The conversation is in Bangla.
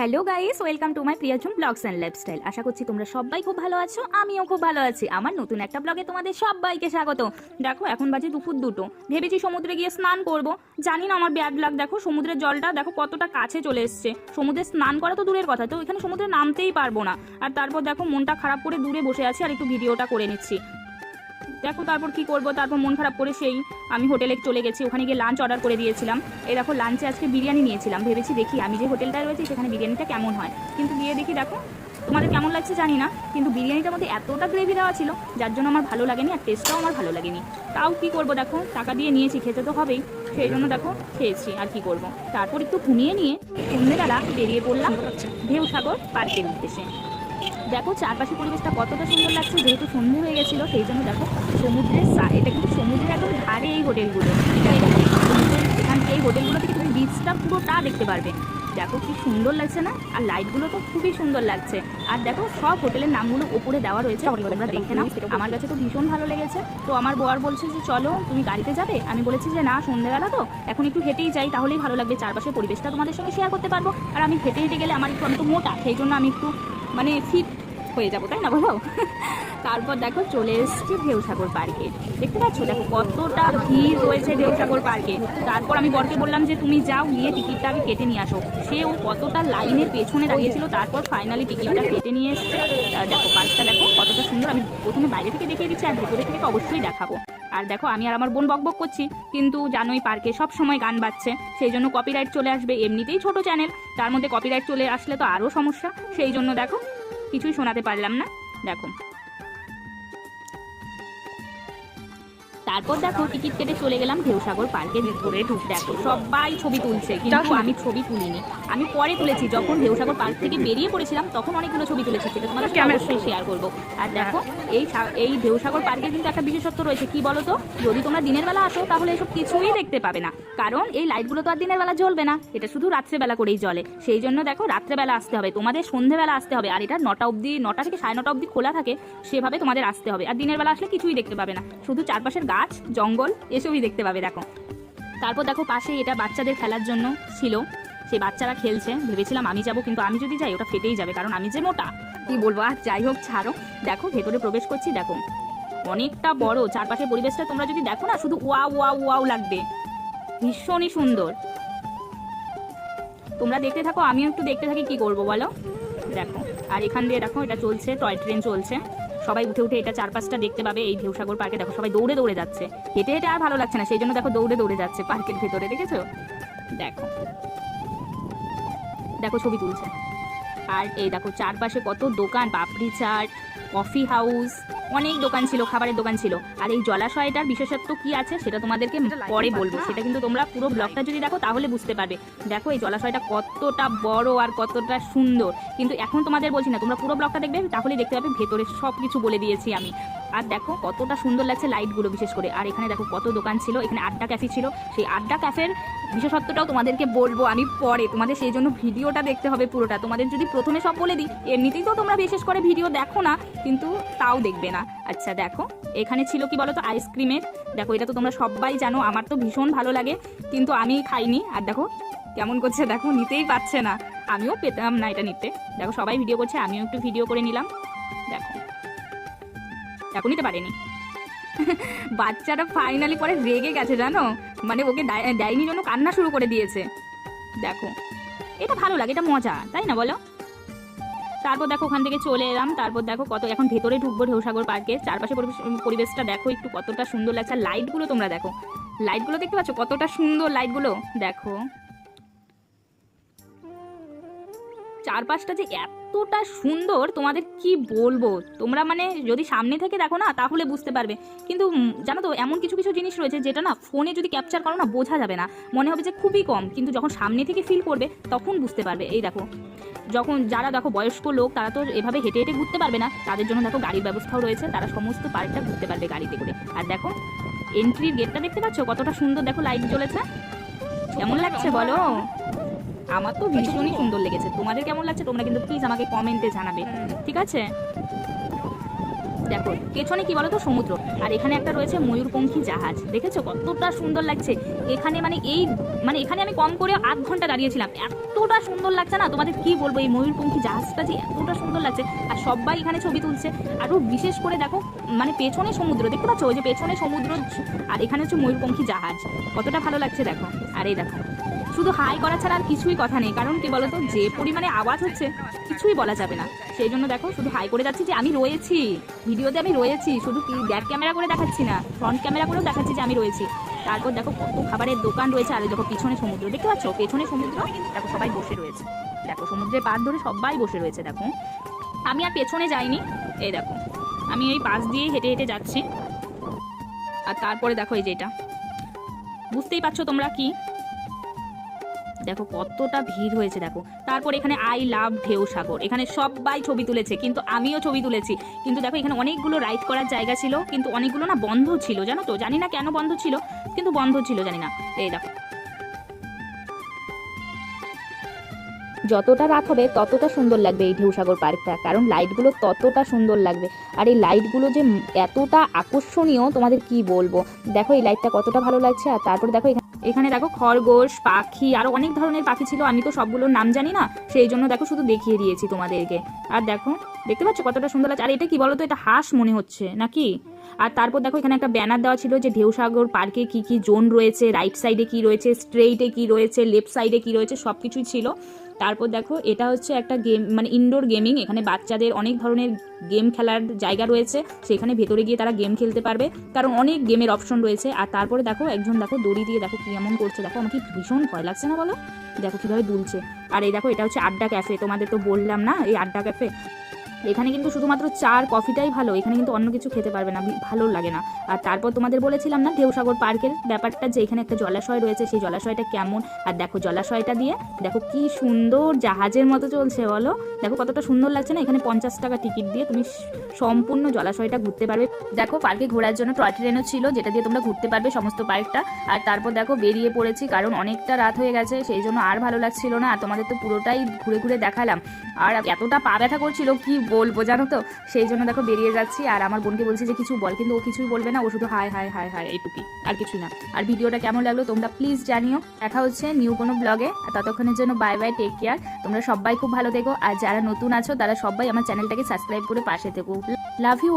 Hello guys welcome to my প্রিয়াজুম blogs and lifestyle আশা করছি তোমরা সবাই খুব ভালো আছো, আমিও খুব ভালো আছি। আমার নতুন একটা ব্লগে তোমাদের সবাইকে স্বাগত। দেখো, এখন বাজে দুপুর দুটো। ভেবেছি সমুদ্রে গিয়ে স্নান করব। জানি না আমার ব্যাড লাগ দেখো, সমুদ্রের জলটা দেখো কতটা কাছে চলে এসছে। সমুদ্রে স্নান করা তো দূরের কথা, তো এখানে সমুদ্রে নামতেই পারব না। আর তারপর দেখো, মনটা খারাপ করে দূরে বসে আছি আর একটু ভিডিওটা করে নিচ্ছি। দেখো তারপর কি করব? তারপর মন খারাপ করে সেই আমি হোটেলে চলে গেছি। ওখানে গিয়ে লাঞ্চ অর্ডার করে দিয়েছিলাম। এই দেখো লাঞ্চে আজকে বিরিয়ানি নিয়েছিলাম। ভেবেছি দেখি আমি যে হোটেলটায় রয়েছি সেখানে বিরিয়ানিটা কেমন হয়। কিন্তু গিয়ে দেখি দেখো তোমাদের কেমন লাগছে জানি না। কিন্তু বিরিয়ানিটার মধ্যে এতটা গ্রেভি দেওয়া ছিল যার জন্য আমার ভালো লাগেনি আর টেস্টটাও আমার ভালো লাগেনি। তাও কি করব দেখো টাকা দিয়ে নিয়েছি খেতে তো হবেই। সেই জন্য দেখো খেয়েছি আর কি করব? তারপর একটু ঘুমিয়ে নিয়ে সন্ধ্যেবেলা বেরিয়ে পড়লাম ঢেউ সাগর পার্কের উদ্দেশ্যে। দেখো চারপাশে পরিবেশটা কতটা সুন্দর লাগছে যেহেতু সন্ধে হয়ে গেছিল সেই জন্য দেখো সমুদ্রের এটা কিন্তু সমুদ্রের একদম ধারে এই হোটেলগুলো। এটা এটা এখান থেকে এই হোটেলগুলো থেকে তুমি বিচটা পুরোটা দেখতে পারবে। দেখো কি সুন্দর লাগছে না? আর লাইটগুলো তো খুবই সুন্দর লাগছে। আর দেখো সব হোটেলের নামগুলো ওপরে দেওয়া রয়েছে তোমরা দেখে নাও। আমার কাছে তো ভীষণ ভালো লেগেছে। তো আমার বর বলছে যে চলো তুমি গাড়িতে যাবে? আমি বলেছি যে না সন্ধ্যেবেলা তো। এখন একটু হেঁটেই যাই তাহলেই ভালো লাগবে। চারপাশের পরিবেশটা তোমাদের সঙ্গে শেয়ার করতে পারব। আর আমি হেঁটে হেঁটে গেলে আমার একটু আমি তো মোটা সেই জন্য আমি একটু মানে ফিট হয়ে যাব, তাই না বলো? তারপর দেখো চলে এসেছি ঢেউসাগর পার্কে। দেখতে পাচ্ছ? দেখো কতটা ভিড় রয়েছে ঢেউসাগর পার্কে। তারপর আমি বরকে বললাম যে, তুমি যাও, গিয়ে টিকিটটা আগে কেটে নিয়ে আসো। সেও কতটা লাইনের পেছনে দাঁড়িয়েছিল, তারপর ফাইনালি টিকিটটা কেটে নিয়ে এসছে। দেখো পার্কটা দেখো কতটা সুন্দর। আমি প্রথমে বাইরে থেকে দেখিয়ে দিচ্ছি, আর ভেতরে থেকে অবশ্যই দেখাবো। আর দেখো, আমি আর আমার বোন বকবক করছি। কিন্তু জানোই পার্কে সব সময় গান বাজছে। সেই জন্য কপিরাইট চলে আসবে। এমনিতেই ছোট চ্যানেল তার মধ্যে কপিরাইট চলে আসলে তো আরও সমস্যা। সেই জন্য দেখো কিছুই শোনাতে পারলাম না। দেখো তারপর দেখো টিকিট কেটে চলে গেলাম ঢেউসাগর পার্কের ভিতরে ঢুক দেখো সবাই ছবি তুলছে কিন্তু আমি ছবি তুলিনি। আমি পরে তুলেছি যখন ঢেউসাগর পার্ক থেকে বেরিয়ে পড়েছিলাম তখন অনেকগুলো ছবি তুলেছি সেটা তোমাদের অবশ্যই শেয়ার করব। আর দেখো এই এই ঢেউসাগর পার্কে কিন্তু একটা বিশেষত্ব রয়েছে কি বলো তো যদি তোমরা দিনের বেলা আসো তাহলে এসব কিছুই দেখতে পাবে না। কারণ এই লাইটগুলো তো আর দিনের বেলা জ্বলবে না এটা শুধু রাত্রেবেলা করেই জ্বলে। সেই জন্য দেখো রাত্রেবেলা আসতে হবে তোমাদের সন্ধেবেলা আসতে হবে আর এটা নটা অবধি নটা থেকে সাড়ে নটা অবধি খোলা থাকে সেভাবে তোমাদের আসতে হবে। আর দিনের বেলা আসলে কিছুই দেখতে পাবে না শুধু চারপাশের গাছ জঙ্গল, এসবই দেখতে পাবে, দেখো। তারপর দেখো পাশে এটা বাচ্চাদের খেলার জন্য ছিল। সেই বাচ্চারা খেলছে। ভেবেছিলাম আমি যাব, কিন্তু আমি যদি যাই, ওটা ফেটেই যাবে, কারণ আমি যে মোটা। কি বলব? আর যাই হোক, ছাড়ো। দেখো, ভেতরে প্রবেশ করছি, দেখো। অনেকটা বড়, চারপাশের পরিবেশটা তোমরা যদি দেখো না, শুধু ওয়া ওয়া ওয়াও লাগবে। ভীষণই সুন্দর। তোমরা দেখতে থাকো, আমিও একটু দেখতে থাকি, কি করব বলো? দেখো। আর এখান দিয়ে দেখো, এটা চলছে, টয় ট্রেন চলছে। সবাই উঠে উঠে এটা চারপাশটা দেখতে পাবে, এই ঢেউসাগর পার্কে দেখো সবাই দৌড়ে দৌড়ে যাচ্ছে। হেঁটে হেঁটে আর ভালো লাগছে না, সেই জন্য দেখো দৌড়ে দৌড়ে যাচ্ছে পার্কের ভেতরে, দেখেছ? দেখো। দেখো ছবি তুলছে। আর এই দেখো চারপাশে কত দোকান পাপড়ি চাট কফি হাউস অনেক দোকান ছিল খাবারের দোকান ছিল। আর এই জলাশয়টার বিশেষত্ব কি আছে সেটা তোমাদেরকে পরে বলব। সেটা কিন্তু তোমরা পুরো ব্লগটা যদি দেখো তাহলে বুঝতে পারবে। দেখো এই জলাশয়টা কতটা বড় আর কতটা সুন্দর। কিন্তু এখন তোমাদের বলছি না তোমরা পুরো ব্লগটা দেখবে তাহলে দেখতে পাবে ভেতরে সব কিছু বলে দিয়েছি আমি। আর দেখো কতটা সুন্দর লাগছে লাইটগুলো বিশেষ করে। আর এখানে দেখো কত দোকান ছিল, এখানে আড্ডা ক্যাফে ছিল। সেই আড্ডা ক্যাফের বিশেষত্বটাও তোমাদেরকে বলব আমি পরে। তোমাদের সেই জন্য ভিডিওটা দেখতে হবে পুরোটা। তোমাদের যদি প্রথমে সব বলে দিই, এমনিতেই তো তোমরা বিশেষ করে ভিডিও দেখো না, কিন্তু তাও দেখবে না। আচ্ছা দেখো, এখানে ছিল কি বলো তো আইসক্রিমের দেখো, এটা তো তোমরা সবাই জানো, আমার তো ভীষণ ভালো লাগে, কিন্তু আমি খাইনি। আর দেখো, কেমন করছে, দেখো, নিতেই পারছে না। আমিও পেতাম না এটা নিতে। দেখো, সবাই ভিডিও করছে, আমিও একটু ভিডিও করে নিলাম। দেখো। দেখো নিতে পারেনি। বাচ্চাটা ফাইনালি পরে রেগে গেছে, জানো? মানে ওকে দেয়নি জন্য কান্না শুরু করে দিয়েছে। দেখো, এটা ভালো লাগে, এটা মজা, তাই না বলো? তারপর দেখো ওখান থেকে চলে এলাম, তারপর দেখো কত, এখন ভেতরে ঢুকবো ঢেউসাগর পার্কে, চারপাশে পরিবেশ- পরিবেশটা দেখো একটু কতটা সুন্দর লাগছে। লাইটগুলো তোমরা দেখো লাইটগুলো দেখতে পাচ্ছ কতটা সুন্দর লাইটগুলো দেখো। চারপাশটা যে এতটা সুন্দর, তোমাদের কি বলব? তোমরা মানে যদি সামনে থেকে দেখো না, তাহলে বুঝতে পারবে। কিন্তু জানো তো, এমন কিছু কিছু জিনিস রয়েছে যেটা না ফোনে যদি ক্যাপচার করো না, বোঝা যাবে না। মনে হবে যে খুবই কম, কিন্তু যখন সামনে থেকে ফিল করবে, তখন বুঝতে পারবে। এই দেখো, যখন যারা দেখো বয়স্ক লোক, তারা তো এভাবে হেঁটে হেঁটে ঘুরতে পারবে না। তাদের জন্য দেখো গাড়ির ব্যবস্থাও রয়েছে, তারা সমস্ত পার্কটা ঘুরতে পারবে গাড়িতে করে। আর দেখো এন্ট্রির গেটটা দেখতে পাচ্ছ? কতটা সুন্দর দেখো লাইট জ্বলেছে কেমন লাগছে বলো? আমার তো ভীষণই সুন্দর লেগেছে। তোমাদের কেমন লাগছে? তোমরা কিন্তু প্লিজ আমাকে কমেন্টে জানাবে। ঠিক আছে? দেখো পেছনে কি বলতো? সমুদ্র। আর এখানে একটা রয়েছে ময়ূরপঙ্খী জাহাজ। দেখেছ? কতটা সুন্দর লাগছে। এখানে মানে এই মানে এখানে আমি কম করে আধ ঘণ্টা দাঁড়িয়েছিলাম। এতটা সুন্দর লাগছে না? তোমাদের কি বলব? এই ময়ূরপঙ্খী জাহাজটা যে এতটা সুন্দর লাগছে। আর সবাই এখানে ছবি তুলছে। আরও বিশেষ করে দেখো মানে পেছনে সমুদ্র। দেখতে পাচ্ছ? ওই যে পেছনে সমুদ্র। আর এখানে হচ্ছে ময়ূরপঙ্খী জাহাজ। কতটা ভালো লাগছে দেখো? আর এই দেখো। শুধু হাই করা ছাড়া আর কিছুই কথা নেই। কারণ কি বলতো, যে পরিমাণে আওয়াজ হচ্ছে, কিছুই বলা যাবে না। সেই জন্য দেখো, শুধু হাই করে যাচ্ছি যে আমি রয়েছি। ভিডিওতে আমি রয়েছি, শুধু কি ব্যাক ক্যামেরা করে দেখাচ্ছি না ফ্রন্ট ক্যামেরা করেও দেখাচ্ছি যে আমি রয়েছি। তারপর দেখো কত খাবারের দোকান রয়েছে, আর দেখো পিছনে সমুদ্র। দেখতে পাচ্ছ? পেছনে সমুদ্র, দেখো সবাই বসে রয়েছে। দেখো, সমুদ্রের পাড় ধরে সবাই বসে রয়েছে, দেখো। আমি আর পেছনে যাইনি, এই দেখো। আমি এই পাশ দিয়ে হেঁটে হেঁটে যাচ্ছি। আর তারপরে দেখো এই যেটা বুঝতেই পারছ তোমরা কি? দেখো, কতটা ভিড় হয়েছে, দেখো। তারপর এখানে আই লাভ ঢেউ সাগর এখানে সবাই ছবি তুলেছে, কিন্তু আমিও ছবি তুলেছি। কিন্তু দেখো, এখানে অনেকগুলো রাইড করার জায়গা ছিল, কিন্তু অনেকগুলো না বন্ধ ছিল, জানো তো? জানি না কেন বন্ধ ছিল, কিন্তু বন্ধ ছিল, জানি না। এই দেখো। যতটা রাত হবে, ততটা সুন্দর লাগবে এই ঢেউসাগর পার্কটা কারণ লাইটগুলো ততটা সুন্দর লাগবে। আর এই লাইটগুলো যে এতটা আকর্ষণীয়, তোমাদের কি বলব? দেখো, এই লাইটটা কতটা ভালো লাগছে, আর তারপরে দেখো এখানে দেখো খরগোশ, পাখি, আরও অনেক ধরনের পাখি ছিল। আমি তো সবগুলোর নাম জানি না, সেই জন্য দেখো শুধু দেখিয়ে দিয়েছি তোমাদেরকে। আর দেখো, দেখতে পাচ্ছ কতটা সুন্দর লাগছে? আর এটা কি বলতো, এটা হাঁস মনে হচ্ছে, নাকি? আর তারপর দেখো, এখানে একটা ব্যানার দেওয়া ছিল যে ঢেউসাগর পার্কে কি কি জোন রয়েছে, রাইট সাইডে কি রয়েছে, স্ট্রেইটে কি রয়েছে, লেফট সাইডে কি রয়েছে সব কিছুই ছিল। তারপর দেখো, এটা হচ্ছে একটা গেম মানে ইনডোর গেমিং এখানে বাচ্চাদের অনেক ধরনের গেম খেলার জায়গা রয়েছে, সেখানে ভেতরে গিয়ে তারা গেম খেলতে পারবে, কারণ অনেক গেমের অপশন রয়েছে, আর তারপরে দেখো, একজন দেখো দড়ি দিয়ে দেখো কী এমন করছে, দেখো আমাকে ভীষণ ভয় লাগছে না বলো? দেখো কীভাবে দুলছে। আর এই দেখো, এটা হচ্ছে আড্ডা ক্যাফে তোমাদের তো বললাম না, এই আড্ডা ক্যাফে এখানে কিন্তু শুধুমাত্র চার কফিটাই ভালো, এখানে কিন্তু অন্য কিছু খেতে পারবে না ভালো লাগে না। আর তারপর তোমাদের বলেছিলাম না, ঢেউসাগর পার্কের ব্যাপারটা যে এখানে একটা জলাশয় রয়েছে, সেই জলাশয়টা কেমন? আর দেখো জলাশয়টা দিয়ে, দেখো কি সুন্দর জাহাজের মতো চলছে, বলো। দেখো কতটা সুন্দর লাগছে না, এখানে পঞ্চাশ টাকা টিকিট দিয়ে তুমি সম্পূর্ণ জলাশয়টা ঘুরতে পারবে। দেখো পার্কে ঘোরার জন্য টয় ট্রেনও ছিল, যেটা দিয়ে তোমরা ঘুরতে পারবে সমস্ত পার্কটা। আর তারপর দেখো বেরিয়ে পড়েছি, কারণ অনেকটা রাত হয়ে গেছে, সেই জন্য আর ভালো লাগছিল না, আর তোমাদের তো পুরোটাই ঘুরে ঘুরে দেখালাম। আর এতটা পা ব্যথা করছিল, কি বলব, জানো তো? সেই জন্য দেখো বেরিয়ে যাচ্ছি আর আমার বোনকে বলছি যে কিছু বল, কিন্তু ও কিছুই বলবে না, ও শুধু হাই হাই হাই হাই এইটুকুই, আর কিছু না। আর ভিডিওটা কেমন লাগল তোমরা প্লিজ জানিও। দেখা হচ্ছে নিউ কোনো ব্লগে আর ততক্ষণের জন্য বাই বাই টেক কেয়ার তোমরা সবাই খুব ভালো থেকো। আর যারা নতুন আছো, তারা সবাই আমার চ্যানেলটাকে সাবস্ক্রাইব করে পাশে থেকো। Love you